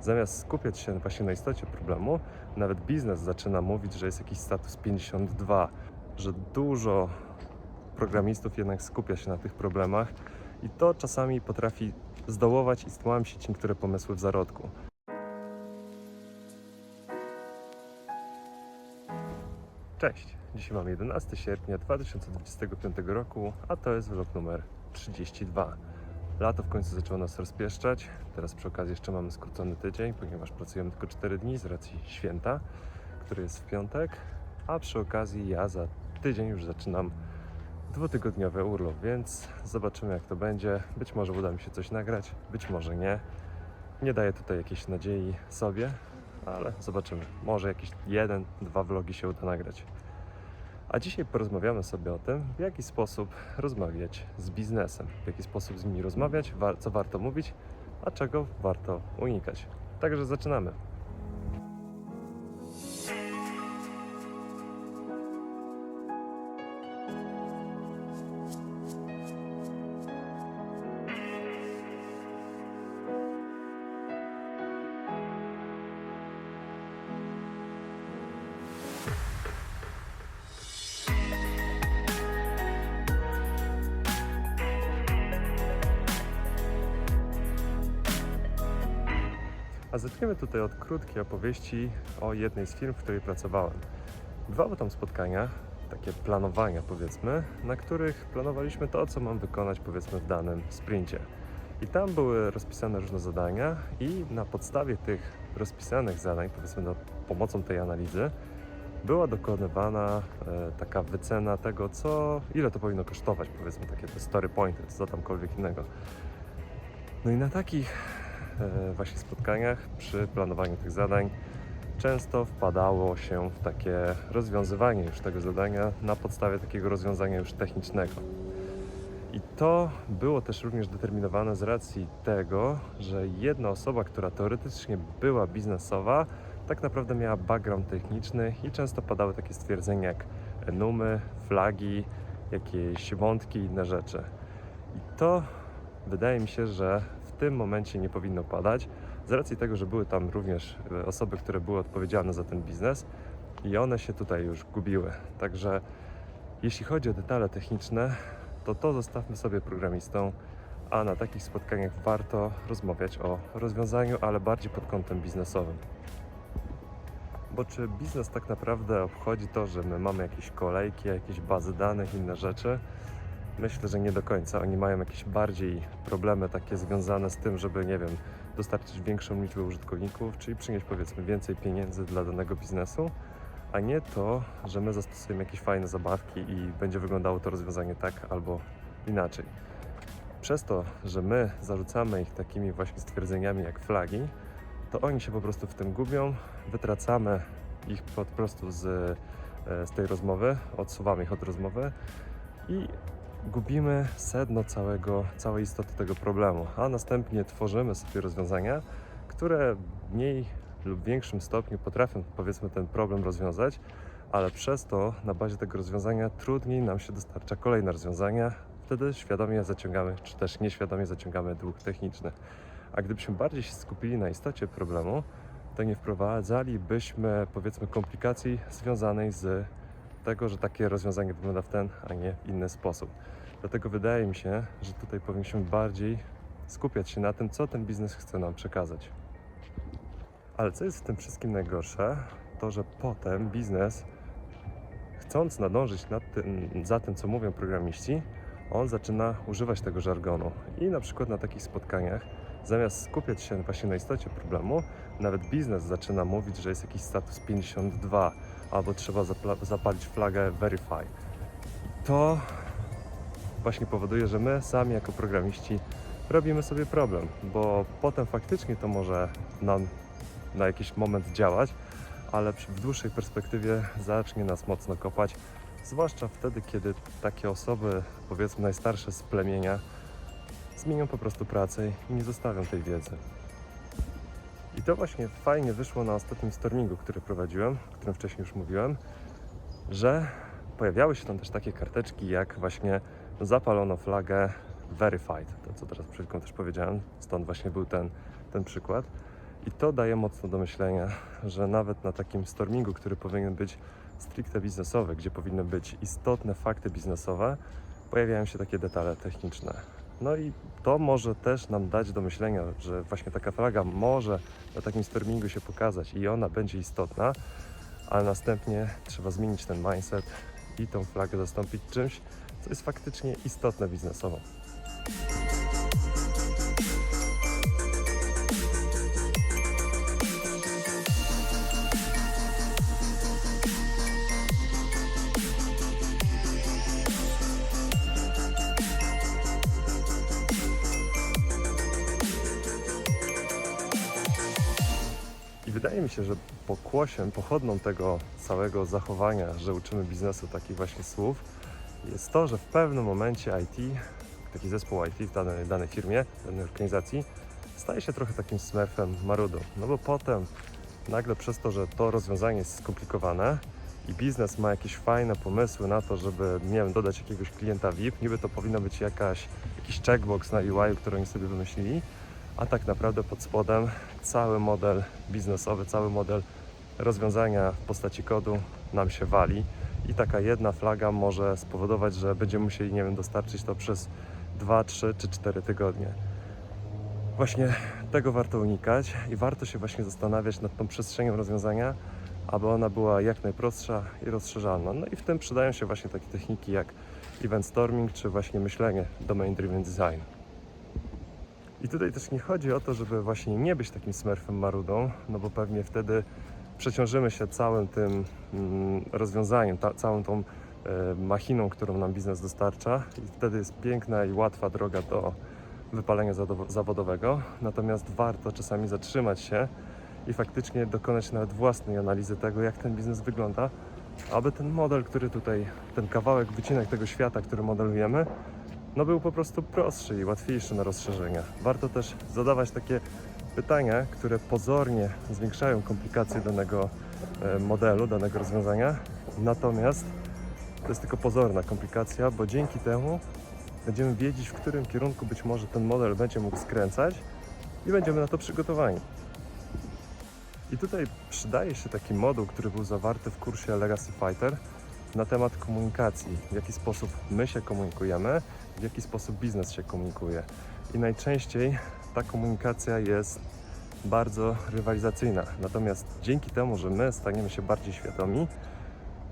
Zamiast skupiać się właśnie na istocie problemu, nawet biznes zaczyna mówić, że jest jakiś status 52, że dużo programistów jednak skupia się na tych problemach i to czasami potrafi zdołować i stłamsić niektóre pomysły w zarodku. Cześć! Dzisiaj mamy 11 sierpnia 2025 roku, a to jest vlog numer 32. Lato w końcu zaczęło nas rozpieszczać. Teraz przy okazji jeszcze mamy skrócony tydzień, ponieważ pracujemy tylko 4 dni z racji święta, który jest w piątek, a przy okazji ja za tydzień już zaczynam dwutygodniowy urlop, więc zobaczymy jak to będzie. Być może uda mi się coś nagrać, być może nie. Nie daję tutaj jakiejś nadziei sobie, ale zobaczymy. Może jakieś jeden, dwa vlogi się uda nagrać. A dzisiaj porozmawiamy sobie o tym, w jaki sposób rozmawiać z biznesem, w jaki sposób z nimi rozmawiać, co warto mówić, a czego warto unikać. Także zaczynamy. A zaczniemy tutaj od krótkiej opowieści o jednej z firm, w której pracowałem. Bywały tam spotkania, takie planowania powiedzmy, na których planowaliśmy to, co mam wykonać powiedzmy w danym sprincie. I tam były rozpisane różne zadania i na podstawie tych rozpisanych zadań, powiedzmy no, pomocą tej analizy, była dokonywana e, taka wycena tego, co, ile to powinno kosztować, powiedzmy takie te story pointy, co tamkolwiek innego. No i na takich właśnie spotkaniach przy planowaniu tych zadań często wpadało się w takie rozwiązywanie już tego zadania na podstawie takiego rozwiązania już technicznego. I to było też również determinowane z racji tego, że jedna osoba, która teoretycznie była biznesowa, tak naprawdę miała background techniczny i często padały takie stwierdzenia jak numy, flagi, jakieś wątki i inne rzeczy. I to wydaje mi się, że tym momencie nie powinno padać, z racji tego, że były tam również e, osoby, które były odpowiedzialne za ten biznes i one się tutaj już gubiły. Także jeśli chodzi o detale techniczne, to to zostawmy sobie programistom, a na takich spotkaniach warto rozmawiać o rozwiązaniu, ale bardziej pod kątem biznesowym. Bo czy biznes tak naprawdę obchodzi to, że my mamy jakieś kolejki, jakieś bazy danych, inne rzeczy? Myślę, że nie do końca. Oni mają jakieś bardziej problemy takie związane z tym, żeby, nie wiem, dostarczyć większą liczbę użytkowników, czyli przynieść powiedzmy więcej pieniędzy dla danego biznesu, a nie to, że my zastosujemy jakieś fajne zabawki i będzie wyglądało to rozwiązanie tak albo inaczej. Przez to, że my zarzucamy ich takimi właśnie stwierdzeniami jak flagi, to oni się po prostu w tym gubią, wytracamy ich po prostu z, e, z tej rozmowy, odsuwamy ich od rozmowy i gubimy sedno całego, całej istoty tego problemu, a następnie tworzymy sobie rozwiązania, które w mniej lub większym stopniu potrafią powiedzmy ten problem rozwiązać, ale przez to na bazie tego rozwiązania trudniej nam się dostarcza kolejne rozwiązania, wtedy świadomie zaciągamy, czy też nieświadomie zaciągamy dług techniczny. A gdybyśmy bardziej się skupili na istocie problemu, to nie wprowadzalibyśmy powiedzmy komplikacji związanej z tego, że takie rozwiązanie wygląda w ten, a nie inny sposób. Dlatego wydaje mi się, że tutaj powinniśmy bardziej skupiać się na tym, co ten biznes chce nam przekazać. Ale co jest w tym wszystkim najgorsze, to że potem biznes, chcąc nadążyć nad tym, za tym, co mówią programiści, on zaczyna używać tego żargonu. I na przykład na takich spotkaniach, zamiast skupiać się właśnie na istocie problemu, nawet biznes zaczyna mówić, że jest jakiś status 52, albo trzeba zapalić flagę Verify. To właśnie powoduje, że my sami jako programiści robimy sobie problem, bo potem faktycznie to może nam na jakiś moment działać, ale w dłuższej perspektywie zacznie nas mocno kopać, zwłaszcza wtedy, kiedy takie osoby, powiedzmy najstarsze z plemienia, zmienią po prostu pracę i nie zostawią tej wiedzy. I to właśnie fajnie wyszło na ostatnim stormingu, który prowadziłem, o którym wcześniej już mówiłem, że pojawiały się tam też takie karteczki, jak właśnie zapalono flagę verified, to co teraz przed chwilą też powiedziałem, stąd właśnie był ten, ten przykład. I to daje mocno do myślenia, że nawet na takim stormingu, który powinien być stricte biznesowy, gdzie powinny być istotne fakty biznesowe, pojawiają się takie detale techniczne. No i to może też nam dać do myślenia, że właśnie taka flaga może na takim stormingu się pokazać i ona będzie istotna, ale następnie trzeba zmienić ten mindset i tą flagę zastąpić czymś, co jest faktycznie istotne biznesowo. Wydaje mi się, że pokłosiem, pochodną tego całego zachowania, że uczymy biznesu takich właśnie słów, jest to, że w pewnym momencie IT, taki zespół IT w danej, danej firmie, danej organizacji, staje się trochę takim smurfem marudą. No bo potem nagle przez to, że to rozwiązanie jest skomplikowane i biznes ma jakieś fajne pomysły na to, żeby, nie wiem, dodać jakiegoś klienta VIP, niby to powinno być jakaś, jakiś checkbox na UI, który oni sobie wymyślili, a tak naprawdę pod spodem cały model biznesowy, cały model rozwiązania w postaci kodu nam się wali i taka jedna flaga może spowodować, że będziemy musieli, nie wiem, dostarczyć to przez 2, 3 czy 4 tygodnie. Właśnie tego warto unikać i warto się właśnie zastanawiać nad tą przestrzenią rozwiązania, aby ona była jak najprostsza i rozszerzalna. No i w tym przydają się właśnie takie techniki jak event storming czy właśnie myślenie domain driven design. I tutaj też nie chodzi o to, żeby właśnie nie być takim smurfem marudą, no bo pewnie wtedy przeciążymy się całym tym mm, rozwiązaniem, ta, całą tą e, machiną, którą nam biznes dostarcza i wtedy jest piękna i łatwa droga do wypalenia zawodowego. Natomiast warto czasami zatrzymać się i faktycznie dokonać nawet własnej analizy tego, jak ten biznes wygląda, aby ten model, który tutaj, ten kawałek, wycinek tego świata, który modelujemy, no był po prostu prostszy i łatwiejszy na rozszerzenie. Warto też zadawać takie pytania, które pozornie zwiększają komplikacje danego e, modelu, danego rozwiązania. Natomiast to jest tylko pozorna komplikacja, bo dzięki temu będziemy wiedzieć, w którym kierunku być może ten model będzie mógł skręcać i będziemy na to przygotowani. I tutaj przydaje się taki moduł, który był zawarty w kursie Legacy Fighter na temat komunikacji, w jaki sposób my się komunikujemy, w jaki sposób biznes się komunikuje. I najczęściej ta komunikacja jest bardzo rywalizacyjna. Natomiast dzięki temu, że my staniemy się bardziej świadomi,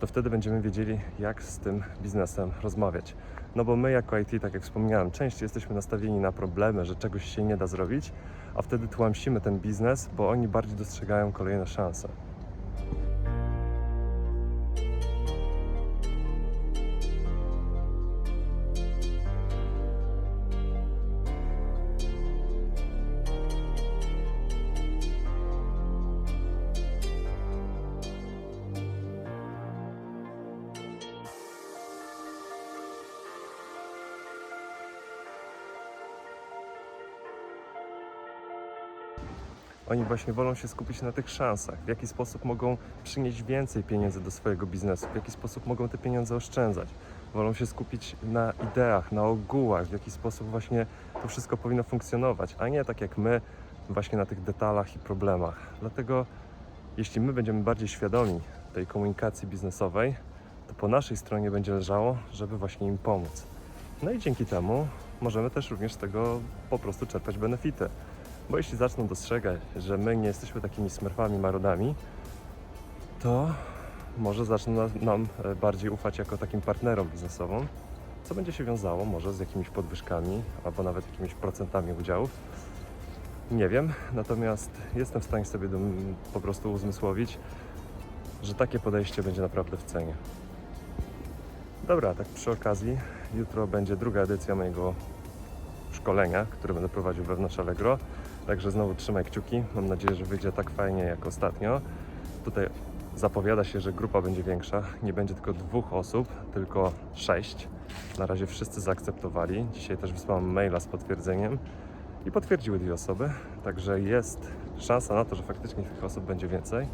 to wtedy będziemy wiedzieli, jak z tym biznesem rozmawiać. No bo my jako IT, tak jak wspomniałem, częściej jesteśmy nastawieni na problemy, że czegoś się nie da zrobić, a wtedy tłamsimy ten biznes, bo oni bardziej dostrzegają kolejne szanse. Oni właśnie wolą się skupić na tych szansach, w jaki sposób mogą przynieść więcej pieniędzy do swojego biznesu, w jaki sposób mogą te pieniądze oszczędzać. Wolą się skupić na ideach, na ogółach, w jaki sposób właśnie to wszystko powinno funkcjonować, a nie tak jak my, właśnie na tych detalach i problemach. Dlatego, jeśli my będziemy bardziej świadomi tej komunikacji biznesowej, to po naszej stronie będzie leżało, żeby właśnie im pomóc. No i dzięki temu możemy też również z tego po prostu czerpać benefity. Bo jeśli zaczną dostrzegać, że my nie jesteśmy takimi smurfami, marodami, to może zaczną na- nam e, bardziej ufać jako takim partnerom biznesowym, co będzie się wiązało może z jakimiś podwyżkami albo nawet jakimiś procentami udziałów. Nie wiem, natomiast jestem w stanie sobie po prostu uzmysłowić, że takie podejście będzie naprawdę w cenie. Dobra, tak przy okazji, jutro będzie druga edycja mojego szkolenia, które będę prowadził wewnątrz Allegro. Także znowu trzymaj kciuki. Mam nadzieję, że wyjdzie tak fajnie jak ostatnio. Tutaj zapowiada się, że grupa będzie większa. Nie będzie tylko dwóch osób, tylko sześć. Na razie wszyscy zaakceptowali. Dzisiaj też wysłałem maila z potwierdzeniem i potwierdziły dwie osoby. Także jest szansa na to, że faktycznie tych osób będzie więcej.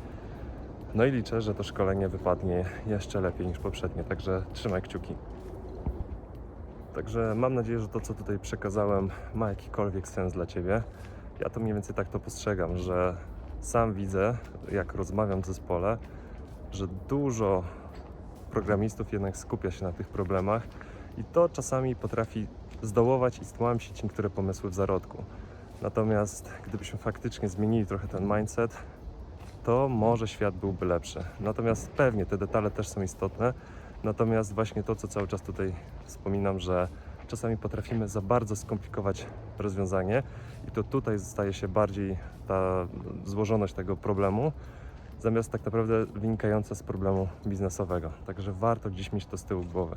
No i liczę, że to szkolenie wypadnie jeszcze lepiej niż poprzednie. Także trzymaj kciuki. Także mam nadzieję, że to, co tutaj przekazałem, ma jakikolwiek sens dla Ciebie. Ja to mniej więcej tak to postrzegam, że sam widzę, jak rozmawiam w zespole, że dużo programistów jednak skupia się na tych problemach i to czasami potrafi zdołować i stłamsić niektóre pomysły w zarodku. Natomiast gdybyśmy faktycznie zmienili trochę ten mindset, to może świat byłby lepszy. Natomiast pewnie te detale też są istotne. Natomiast właśnie to, co cały czas tutaj wspominam, że czasami potrafimy za bardzo skomplikować rozwiązanie i to tutaj staje się bardziej ta złożoność tego problemu, zamiast tak naprawdę wynikająca z problemu biznesowego. Także warto gdzieś mieć to z tyłu głowy.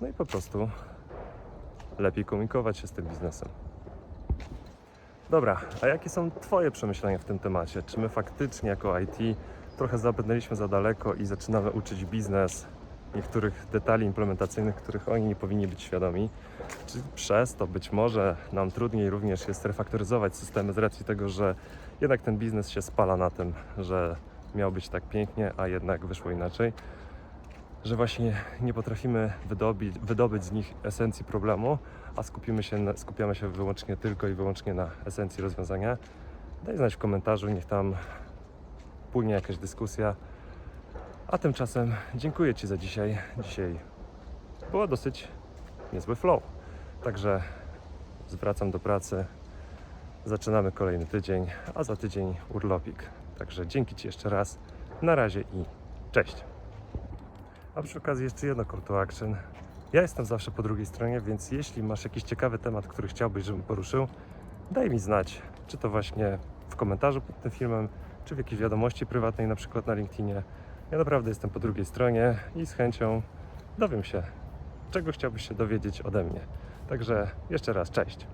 No i po prostu lepiej komunikować się z tym biznesem. Dobra, a jakie są Twoje przemyślenia w tym temacie? Czy my faktycznie jako IT trochę zabrnęliśmy za daleko i zaczynamy uczyć biznes niektórych detali implementacyjnych, których oni nie powinni być świadomi? Przez to być może nam trudniej również jest refaktoryzować systemy z racji tego, że jednak ten biznes się spala na tym, że miał być tak pięknie, a jednak wyszło inaczej? Że właśnie nie potrafimy wydobyć, wydobyć z nich esencji problemu, a skupimy się skupiamy się wyłącznie tylko i wyłącznie na esencji rozwiązania. Daj znać w komentarzu, niech tam płynie jakaś dyskusja. A tymczasem dziękuję Ci za dzisiaj. Dzisiaj było dosyć niezły flow. Także zwracam do pracy. Zaczynamy kolejny tydzień, a za tydzień urlopik. Także dzięki Ci jeszcze raz. Na razie i cześć. A przy okazji jeszcze jedno call to action. Ja jestem zawsze po drugiej stronie, więc jeśli masz jakiś ciekawy temat, który chciałbyś, żebym poruszył, daj mi znać, czy to właśnie w komentarzu pod tym filmem, czy w jakiejś wiadomości prywatnej, na przykład na LinkedInie. Ja naprawdę jestem po drugiej stronie i z chęcią dowiem się, czego chciałbyś się dowiedzieć ode mnie. Także jeszcze raz, cześć.